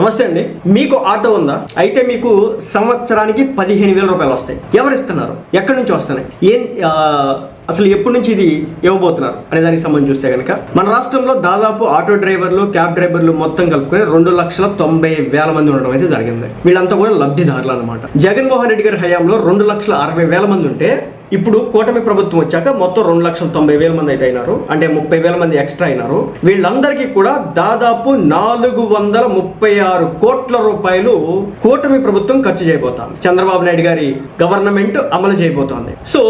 నమస్తే అండి. మీకు ఆటో ఉందా? అయితే మీకు సంవత్సరానికి పదిహేను వేల రూపాయలు వస్తాయి. ఎవరు ఇస్తున్నారు? ఎక్కడి నుంచి వస్తున్నాయి? ఏం అసలు ఎప్పటి నుంచి ఇది ఇవ్వబోతున్నారు అనే దానికి సంబంధించి చూస్తే కనుక మన రాష్ట్రంలో దాదాపు ఆటో డ్రైవర్లు క్యాబ్ డ్రైవర్లు మొత్తం కలుపుకొని రెండు లక్షల తొంభై వేల మంది ఉండడం అయితే జరిగింది. వీళ్ళంతా కూడా లబ్ధిదారులు అనమాట జగన్మోహన్ రెడ్డి గారి హయాంలో రెండు లక్షల అరవై వేల మంది ఉంటే ఇప్పుడు కూటమి ప్రభుత్వం వచ్చాక మొత్తం రెండు లక్షల తొంభై వేల మంది అయితే అయినారు. అంటే ముప్పై వేల మంది ఎక్స్ట్రా అయినారు. వీళ్ళందరికీ కూడా దాదాపు నాలుగు వందల ముప్పై ఆరు కోట్ల రూపాయలు కూటమి ప్రభుత్వం ఖర్చు చేయబోతాం చంద్రబాబు నాయుడు గారి గవర్నమెంట్ అమలు చేయబోతోంది. సో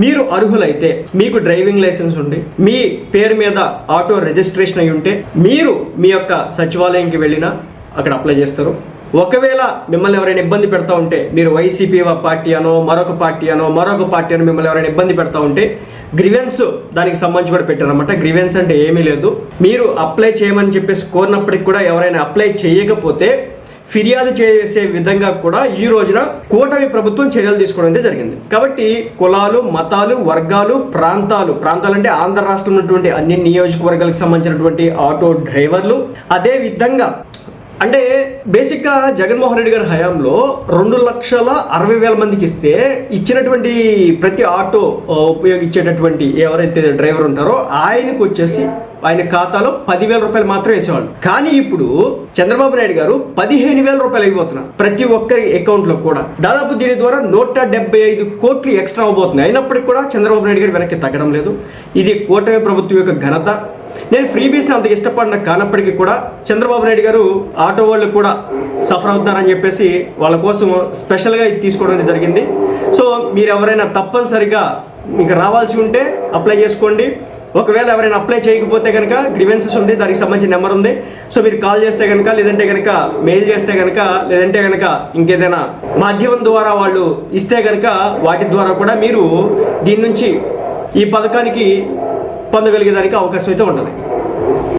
మీరు అర్హులైతే అయితే మీకు డ్రైవింగ్ లైసెన్స్ ఉండి మీ పేరు మీద ఆటో రిజిస్ట్రేషన్ అయి ఉంటే మీరు మీ యొక్క సచివాలయంకి వెళ్ళినా అక్కడ అప్లై చేస్తారు. ఒకవేళ మిమ్మల్ని ఎవరైనా ఇబ్బంది పెడతా ఉంటే మీరు వైసీపీ పార్టీ అనో మరొక పార్టీ అనో మరొక పార్టీ అనో మిమ్మల్ని ఎవరైనా ఇబ్బంది పెడతా ఉంటే గ్రివెన్స్ దానికి సంబంధించి కూడా పెట్టారనమాట గ్రివెన్స్ అంటే ఏమీ లేదు. మీరు అప్లై చేయమని చెప్పేసి కోరినప్పటికి కూడా ఎవరైనా అప్లై చేయకపోతే ఫిర్యాదు చేసే విధంగా కూడా ఈ రోజున కూటమి ప్రభుత్వం చర్యలు తీసుకోవడం అయితే జరిగింది. కాబట్టి కులాలు మతాలు వర్గాలు ప్రాంతాలు ప్రాంతాలు అంటే ఆంధ్ర రాష్ట్రంలో ఉన్నటువంటి అన్ని నియోజకవర్గాలకు సంబంధించినటువంటి ఆటో డ్రైవర్లు అదే విధంగా అంటే బేసిక్గా జగన్మోహన్ రెడ్డి గారి హయాంలో రెండు లక్షల అరవై వేల మందికి ఇస్తే ఇచ్చినటువంటి ప్రతి ఆటో ఉపయోగించేటటువంటి ఎవరైతే డ్రైవర్ ఉంటారో ఆయనకు వచ్చేసి ఆయన ఖాతాలో పదివేల రూపాయలు మాత్రం వేసేవాళ్ళు. కానీ ఇప్పుడు చంద్రబాబు నాయుడు గారు పదిహేను వేల రూపాయలు అయిపోతున్నారు ప్రతి ఒక్కరి అకౌంట్లో కూడా. దాదాపు దీని ద్వారా నూట డెబ్బై ఐదు కోట్లు ఎక్స్ట్రా అవబోతున్నాయి అయినప్పటికీ కూడా చంద్రబాబు నాయుడు గారు వెనక్కి తగ్గడం లేదు. ఇది కూటమి ప్రభుత్వం యొక్క ఘనత. నేను ఫ్రీబీస్ని అంత ఇష్టపడిన కానప్పటికీ కూడా చంద్రబాబు నాయుడు గారు ఆటో వాళ్ళు కూడా సఫర్ అవుతున్నారని చెప్పేసి వాళ్ళ కోసం స్పెషల్గా ఇది తీసుకోవడం జరిగింది. సో మీరు ఎవరైనా తప్పనిసరిగా మీకు రావాల్సి ఉంటే అప్లై చేసుకోండి. ఒకవేళ ఎవరైనా అప్లై చేయకపోతే కనుక గ్రివెన్సెస్ ఉంది దానికి సంబంధించిన నెంబర్ ఉంది. సో మీరు కాల్ చేస్తే కనుక లేదంటే కనుక మెయిల్ చేస్తే కనుక లేదంటే కనుక ఇంకేదైనా మాధ్యమం ద్వారా వాళ్ళు ఇస్తే కనుక వాటి ద్వారా కూడా మీరు దీని నుంచి ఈ పథకానికి పొందగలిగేదానికి అవకాశం అయితే ఉంటుంది